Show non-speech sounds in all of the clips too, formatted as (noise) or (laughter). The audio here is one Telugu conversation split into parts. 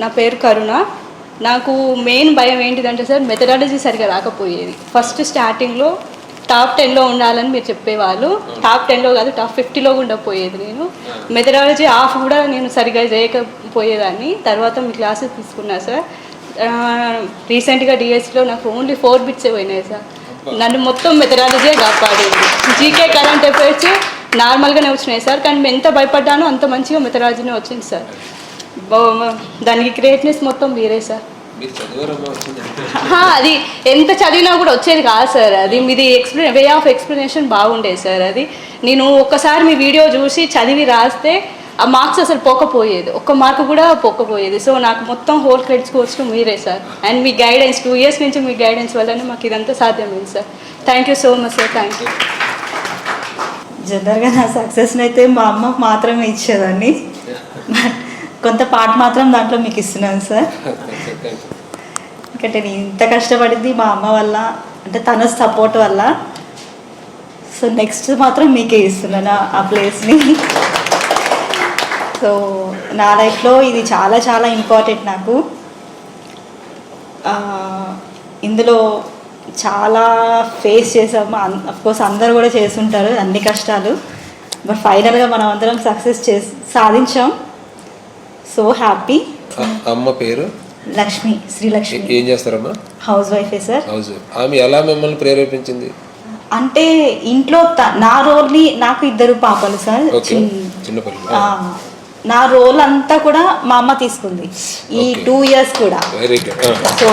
నా పేరు కరుణ. నాకు మెయిన్ భయం ఏంటిదంటే సార్ మెథడాలజీ సరిగా రాకపోయేది. ఫస్ట్ స్టార్టింగ్లో టాప్ టెన్లో ఉండాలని మీరు చెప్పేవాళ్ళు. టాప్ టెన్లో కాదు టాప్ ఫిఫ్టీలో కూడా పోయేది నేను. మెథడాలజీ ఆఫ్ కూడా నేను సరిగా చేయకపోయేదాన్ని తర్వాత మీ క్లాసెస్ తీసుకున్నా సార్. రీసెంట్గా డిఎస్సిలో నాకు ఓన్లీ ఫోర్ బిట్సే పోయినాయి సార్. నన్ను మొత్తం మెథడాలజీ కాపాడింది జీకే కరెంట్ అఫైర్స్ నార్మల్గానే వచ్చినాయి సార్. కానీ ఎంత భయపడ్డానో అంత మంచిగా మెథడాలజీనే వచ్చింది సార్. దానికి గ్రేట్నెస్ మొత్తం మీరే సార్ అది ఎంత చదివినా కూడా వచ్చేది కాదు సార్ అది మీది ఎక్స్ప్లె వే ఆఫ్ ఎక్స్ప్లెనేషన్ బాగుండేది సార్ అది నేను ఒక్కసారి మీ వీడియో చూసి చదివి రాస్తే ఆ మార్క్స్ అసలు పోకపోయేది. ఒక్క మార్క్ కూడా పోకపోయేది. సో నాకు మొత్తం హోల్ క్రెడిట్ స్కోర్స్ మీరే సార్ అండ్ మీ గైడెన్స్ టూ ఇయర్స్ నుంచి మీ గైడెన్స్ వల్లనే మాకు ఇదంతా సాధ్యమైంది sir thank you so much sir thank you జనరల్గా నా సక్సెస్ని అయితే మా అమ్మకు మాత్రమే ఇచ్చేదాన్ని. కొంత పార్ట్ మాత్రం దాంట్లో మీకు ఇస్తున్నాను సార్. (laughs) ఎందుకంటే నేను ఇంత కష్టపడింది మా అమ్మ వల్ల అంటే తన సపోర్ట్ వల్ల. సో నెక్స్ట్ మాత్రం మీకే ఇస్తున్నాను ఆ- ప్లేస్ని సో నా లైఫ్లో ఇది చాలా చాలా ఇంపార్టెంట్ నాకు. ఆ, ఇందులో చాలా ఫేస్ చేసాము కోర్స్ అందరు కూడా చేస్తుంటారు అన్ని కష్టాలు. బట్ ఫైనల్గా మనం అందరం సక్సెస్ చేసి సాధించాం. సో హ్యాపీ అమ్మ పేరు? లక్ష్మి శ్రీలక్ష్మి. ఏం చేస్తారమ్మా? హౌస్ వైఫే సార్ హౌస్ ఆమె ఎలా మిమ్మల్ని ప్రేరేపించింది? అంటే ఇంట్లో నా రోల్ని నాకు ఇద్దరు పాపలు సార్ నా రోల్ అంతా కూడా మా అమ్మ తీసుకుంది. ఈ. టూ ఇయర్స్ కూడా. సో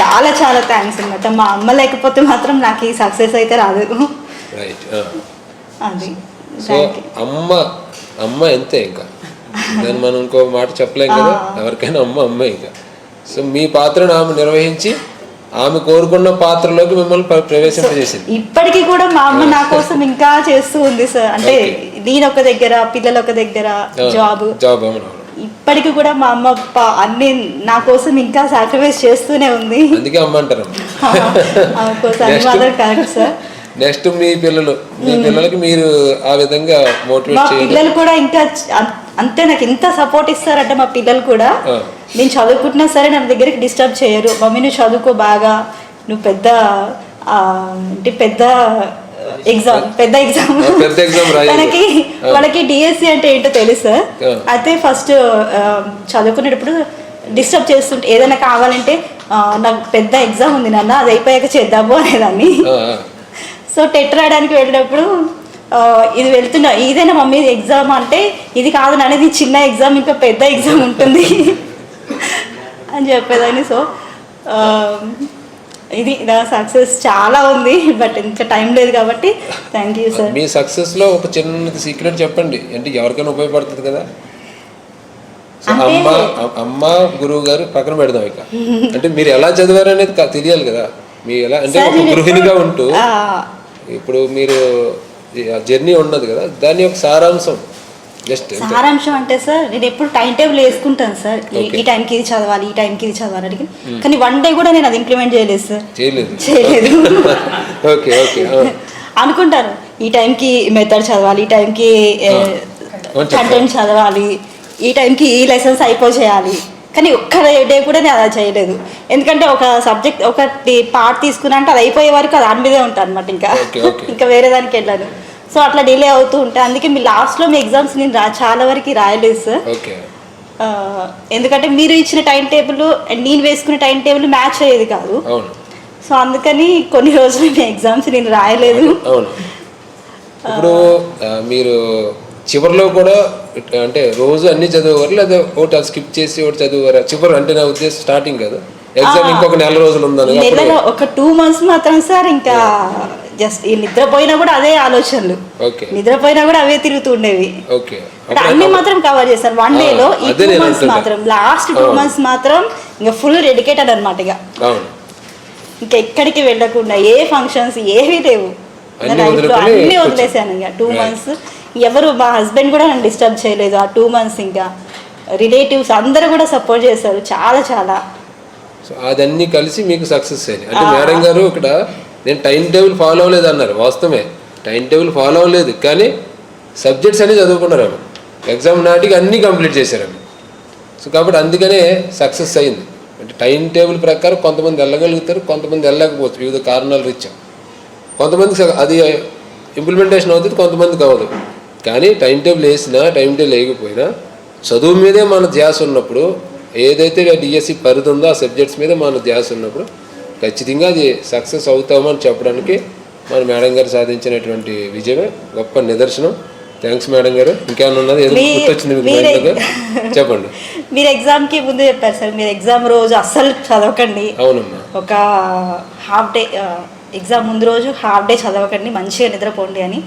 చాలా చాలా థ్యాంక్స్ అనమాట మా అమ్మ లేకపోతే మాత్రం నాకు ఈ సక్సెస్ అయితే రాదు. రైట్ అది. అమ్మ అమ్మ ఎంతే ఇంకా? దాన్ని మనం ఇంకో మాట చెప్పలేం కదా? ఎవరికైనా అమ్మ అమ్మ ఇంకా. సో మీ పాత్రను ఆమె నిర్వహించి ఆమె కోరుకున్న పాత్రలోకి మిమ్మల్ని ప్ర- ప్రవేశింపజేసింది. ఇప్పటికీ కూడా మా అమ్మ నా (laughs) కోసం ఇంకా చేస్తూ ఉంది సార్ అంటే. నేను ఒక దగ్గర పిల్లలు ఒక దగ్గర జాబ్ జాబ్ ఇప్పటికీ కూడా మా అమ్మ అన్ని నా కోసం ఇంకా సాక్రిఫైస్ చేస్తూనే ఉంది. అందుకే అమ్మ కరెక్ట్ సార్ (laughs) నెక్స్ట్ మీ పిల్లలు మీ పిల్లలకి మీరు ఆ విధంగా మోటివేట్ చేయండి. పిల్లలు కూడా ఇంకా అంతే నాకు ఎంత సపోర్ట్ ఇస్తారంటే మా పిల్లలు కూడా. నేను చదువుకుంటున్నా సరే నా దగ్గరికి డిస్టర్బ్ చేయరు. మమ్మీ నువ్వు చదువుకో బాగా. నువ్వు పెద్ద ఏంటి పెద్ద ఎగ్జామ్ పెద్ద ఎగ్జామ్ ఆ. వాళ్ళకి డిఎస్సి అంటే ఏంటో తెలుసు. అయితే ఫస్ట్ చదువుకునేటప్పుడు డిస్టర్బ్ చేస్తుంటే ఏదైనా కావాలంటే నాకు పెద్ద ఎగ్జామ్ ఉంది నాన్న అది అయిపోయాక చేద్దాము అనేదాన్ని. సో టెట్ రాయడానికి వెళ్ళినప్పుడు ఆ, ఇది వెళ్తున్నా ఇదేనా మమ్మీ ఎగ్జామ్ అంటే ఇది కాదు ఇది చిన్న ఎగ్జామ్ ఇంకా పెద్ద ఎగ్జామ్ ఉంటుంది. అని చెప్పేదాన్ని. సో ఇది నా సక్సెస్ చాలా ఉంది బట్ ఇంకా టైం లేదు కాబట్టి థ్యాంక్ యూ సార్ మీ సక్సెస్లో ఒక చిన్న సీక్రెట్ చెప్పండి. అంటే ఎవరికైనా ఉపయోగపడుతుంది కదా? అమ్మ అమ్మ గురువు గారు పక్కన పెడదాం ఇక. (laughs) అంటే మీరు ఎలా చదివారు అనేది తెలియాలి కదా. మీ ఎలా అంటే ఒక గృహిణిగా ఉంటూ ఇప్పుడు మీరు జర్నీ ఉన్నది కదా దాని యొక్క సారాంశం. జస్ట్ సారాంశం అంటే సార్ నేను ఎప్పుడు టైం టేబుల్ వేసుకుంటాను సార్. ఈ- టైంకి ఇది చదవాలి ఈ టైంకి ఇది చదవాలి అడిగి కానీ వన్ డే కూడా నేను అది ఇంప్లిమెంట్ చేయలేదు సార్. చేయలేదు. చేయలేదు. (laughs) ఓకే ఓకే అనుకుంటాను ఈ టైంకి మెథడ్ చదవాలి ఈ టైంకి. కంటెంట్ చదవాలి ఈ టైంకి ఈ లెసన్స్ అయిపో చేయాలి. కానీ ఒక్క డే కూడా నేను అలా చేయలేదు. ఎందుకంటే ఒక సబ్జెక్ట్ ఒకటి పార్ట్ తీసుకున్నా అంటే అది అయిపోయే వరకు అది దాని మీదే ఉంటాను అనమాట ఇంకా. ఇంకా వేరే దానికి వెళ్ళాను. సో అట్లా డిలే అవుతూ ఉంటాయి అందుకే మీ లాస్ట్లో మీ ఎగ్జామ్స్ నేను రా చాలా వరకు రాయలేదు సార్ ఎందుకంటే మీరు ఇచ్చిన టైం టేబుల్ అండ్ నేను వేసుకునే టైం టేబుల్ మ్యాచ్ అయ్యేది కాదు. సో అందుకని కొన్ని రోజులు మీ ఎగ్జామ్స్ నేను రాయలేదు. ఇప్పుడు మీరు చివరిలో కూడా అంటే రోజు అన్ని చదివేవారు లేదా ఒకటి స్కిప్ చేసి ఒకటి చదివేవారు? చివరి అంటే నా ఉద్దేశం స్టార్టింగ్ కదా? ఎగ్జామ్ ఇంకొక నెల రోజులు ఉందని నెలలో ఒక టూ మంత్స్ మాత్రం సార్ ఇంకా జస్ట్ ఈ నిద్రపోయినా కూడా అదే ఆలోచనలు. ఓకే నిద్రపోయినా కూడా అవే తిరుగుతుండేవి అన్ని మాత్రం కవర్ చేస్తారు వన్ ఆ, డేలో ఈ టూ మంత్స్. మాత్రం లాస్ట్ టూ. మంత్స్ మాత్రం ఇంకా ఫుల్ డెడికేటెడ్ అనమాట ఇక. ఇంకా ఎక్కడికి వెళ్ళకుండా ఏ ఫంక్షన్స్ ఏవి లేవు. అన్ని. వదిలేసాను ఇంకా. టూ. మంత్స్ ఎవరు మా హస్బెండ్ కూడా నన్ను డిస్టర్బ్ చేయలేదు. ఆ టూ మంత్స్ ఇంకా. రిలేటివ్స్ అందరూ కూడా సపోర్ట్ చేశారు. చాలా చాలా. సో అదన్నీ కలిసి మీకు సక్సెస్ అయ్యింది అంటే. మేడం గారు ఇక్కడ నేను టైం టేబుల్ ఫాలో అవ్వలేదు అన్నారు వాస్తవమే. టైం టేబుల్ ఫాలో అవ్వలేదు. కానీ సబ్జెక్ట్స్ అన్ని చదువుకున్నారు ఆమె ఎగ్జామ్ నాటికి అన్నీ కంప్లీట్ చేశారు ఆమె సో కాబట్టి అందుకనే సక్సెస్ అయింది. అంటే టైం టేబుల్ ప్రకారం కొంతమంది వెళ్ళగలుగుతారు కొంతమంది వెళ్ళలేకపోవచ్చు వివిధ కారణాలు రీత్యా. కొంతమందికి అది ఇంప్లిమెంటేషన్ అవుతుంది కొంతమందికి అవ్వదు. కానీ టైం టేబుల్ వేసినా టైం టేబుల్ వేయకపోయినా చదువు మీదే మన ధ్యాస ఉన్నప్పుడు ఏదైతే డిఎస్సి పరిధి ఉందో ఆ సబ్జెక్ట్స్ మీద మన ధ్యాస ఉన్నప్పుడు ఖచ్చితంగా అది సక్సెస్ అవుతామని చెప్పడానికి మన మేడం గారు సాధించినటువంటి విజయమే గొప్ప నిదర్శనం. థ్యాంక్స్ మేడం గారు. ఇంకేమైనా ఉన్నది? ఏదో మీ- గుర్తొచ్చింది మీకు? చెప్పండి. (laughs) మీరు ఎగ్జామ్కి ముందు చెప్పారు సార్ మీరు ఎగ్జామ్ రోజు అస్సలు చదవకండి. అవునమ్మా. ఒక హాఫ్ డే ఎగ్జామ్ ముందు రోజు హాఫ్ డే చదవకండి మంచిగా నిద్రపోండి అని.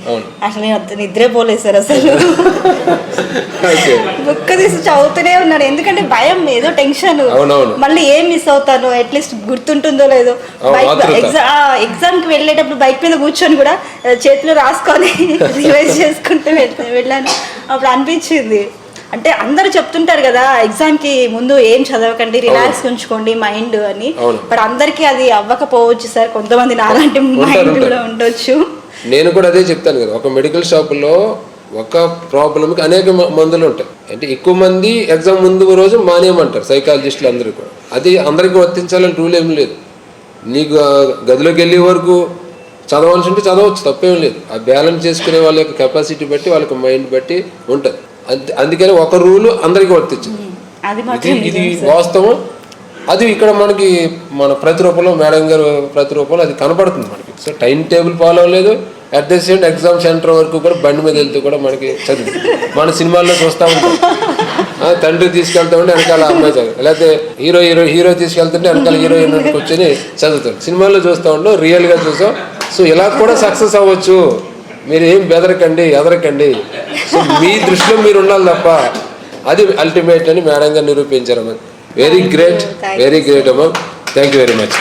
అసలు నేను నిద్రపోలేదు సార్ అసలు. బుక్ తీసి చదువుతూనే ఉన్నాను. ఎందుకంటే భయం ఏదో టెన్షన్. మళ్ళీ ఏం మిస్ అవుతాను? అట్లీస్ట్ గుర్తుంటుందో లేదో. బైక్. ఎగ్జామ్కి వెళ్ళేటప్పుడు బైక్ మీద కూర్చొని కూడా చేతిలో రాసుకొని (laughs) రివైజ్ చేసుకుంటూ వెళ్ళాను. అప్పుడు అనిపించింది అంటే అందరూ చెప్తుంటారు కదా ఎగ్జామ్కి ముందు ఏం చదవకండి రిలాక్స్ ఉంచుకోండి మైండ్ అని. బట్ అందరికీ అది అవ్వకపోవచ్చు సార్. కొంతమంది నాలాంటి మైండ్. కూడా ఉండొచ్చు. నేను కూడా అదే చెప్తాను కదా ఒక మెడికల్ షాపులో ఒక ప్రాబ్లంకి అనేక మందులు ఉంటాయి. అంటే ఎక్కువ మంది ఎగ్జామ్ ముందు రోజు మానేయమంటారు సైకాలజిస్టులు అందరూ కూడా. అది అందరికీ వర్తించాలని రూల్ ఏం లేదు. నీకు గదిలోకి వెళ్ళే వరకు చదవాల్సి ఉంటే చదవచ్చు తప్పేం లేదు. ఆ బ్యాలెన్స్ చేసుకునే వాళ్ళ యొక్క కెపాసిటీ బట్టి వాళ్ళకి మైండ్ బట్టి ఉంటుంది. అందుకని ఒక రూలు అందరికీ వర్తించదు. ఇది. వాస్తవం. అది ఇక్కడ మనకి మన ప్రతిరూపంలో మేడం గారు ప్రతిరూపంలో అది కనపడుతుంది మనకి. సో టైం టేబుల్ ఫాలో అవ్వలేదు. At the same exam centre వరకు కూడా బండి మీద వెళ్తూ కూడా మనకి చదువు మన సినిమాల్లో చూస్తూ ఉంటాం. తండ్రి తీసుకెళ్తా ఉంటే వెనకాల అమ్మాయి చదువు లేకపోతే హీరో హీరో హీరో తీసుకెళ్తుంటే వెనకాల హీరోయిన్ కూర్చొని చదువుతాం సినిమాల్లో చూస్తూ ఉంటాం రియల్గా చూసాం సో ఇలా కూడా సక్సెస్ అవ్వచ్చు. మీరు బెదరకండి ఎదరకండి. సో మీ దృష్టిలో మీరు ఉండాలి తప్ప అది అల్టిమేట్ అని మేడం గారు నిరూపించారమ్మా వెరీ గ్రేట్ వెరీ గ్రేట్ అమ్మా. Thank you very much.